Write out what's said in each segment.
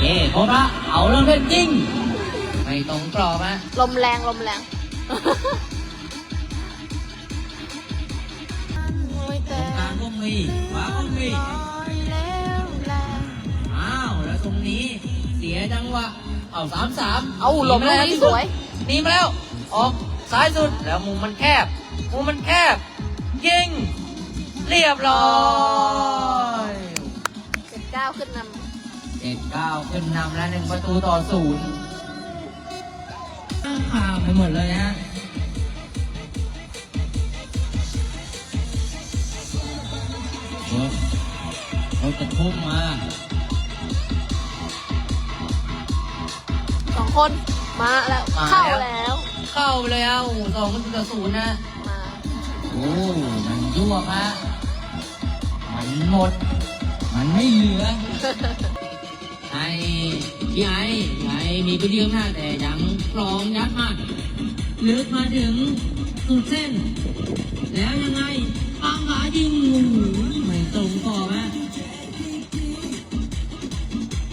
เอ้โคตรเอาเรื่องเล่นจริง ไม่ตรงกรอบฮะลมแรงลมแรงโอ้ยตรแต่งกลางก็มีขวาก็มีแล้วแรงอ้าวแล้วตรงนี้เสียจังหวะเอาสามสามเอาลมลูกนี้สวยหนีมาแล้ว ออกซ้ายสุดแล้วมุมมันแคบ มุมมันแคบ ยิง เรียบร้อยเจ็ดเก้าขึ้นน เจ็ดเก้าขึ้นนำแล้วหนึ่งประตูต่อศูนย์ข่าวไปหมดเลยฮะโอ้เขาจะทุ่มมาำสองคนมาแล้วเข้าแล้วเข้าไปเลยอะโอ้โหสองประตูต่อศูนย์นะมาโอ้มันยั่วฮะมันหมด มันไม่เหลือ ไอ้พี่ไอ้พี่ไอ้มีไปเดียวหน้าแต่ยังกรองยัดมากลึกมาถึงสุดเส้น แล้วยังไงปังขายิงโอ้โหไม่ตรงต่อไหม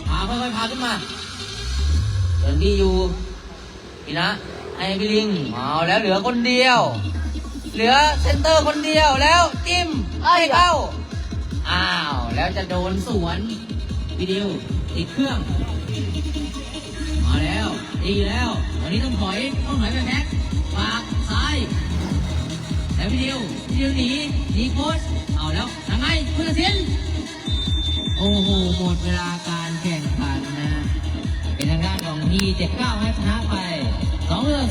พาค่อยๆพาขึ้นมาเดินดีอยู่พี่นะไอ้พี่ลิงเอาแล้วเหลือคนเดียว เหลือเซนเตอร์คนเดียวแล้วจิ้มเอ้ยไม่เข้า อ้าว แล้วจะโดนสวนวิดีโอติดเครื่อง มาแล้วดีแล้ววันนี้ต้องถอยต้องถอยไปแม็กปากซ้ายแล้ววิดีโอวิดียวหนีหนีโค้ชเอาแล้วทำไงคุณตัดสินโอ้โหหมดเวลาการแข่งขันนะ เป็นทางด้านของพี่เจ็ดเก้าให้ชนะไปสองเรื่อ